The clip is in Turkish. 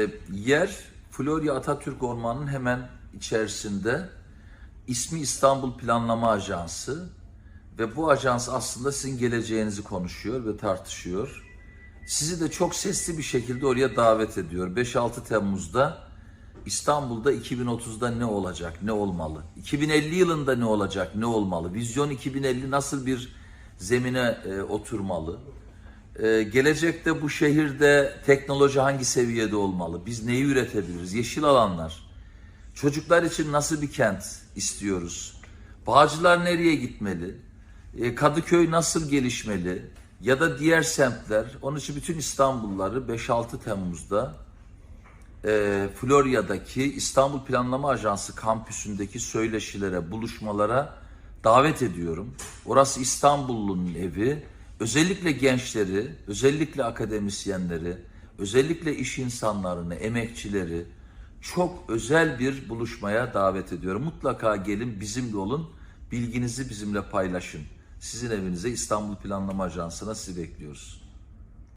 E, Yer Florya Atatürk Ormanı'nın hemen içerisinde ismi İstanbul Planlama Ajansı ve bu ajans aslında sizin geleceğinizi konuşuyor ve tartışıyor. Sizi de çok sesli bir şekilde oraya davet ediyor. 5-6 Temmuz'da İstanbul'da 2030'da ne olacak, ne olmalı? 2050 yılında ne olacak, ne olmalı? Vizyon 2050 nasıl bir zemine e, oturmalı? Ee, gelecekte bu şehirde teknoloji hangi seviyede olmalı? Biz neyi üretebiliriz? Yeşil alanlar. Çocuklar için nasıl bir kent istiyoruz? Bağcılar nereye gitmeli? Ee, Kadıköy nasıl gelişmeli? Ya da diğer semtler. Onun için bütün İstanbulluları 5-6 Temmuz'da e, Florya'daki İstanbul Planlama Ajansı kampüsündeki söyleşilere, buluşmalara davet ediyorum. Orası İstanbullu'nun evi. Özellikle gençleri, özellikle akademisyenleri, özellikle iş insanlarını, emekçileri çok özel bir buluşmaya davet ediyorum. Mutlaka gelin bizimle olun, bilginizi bizimle paylaşın. Sizin evinize İstanbul Planlama Ajansı'na sizi bekliyoruz.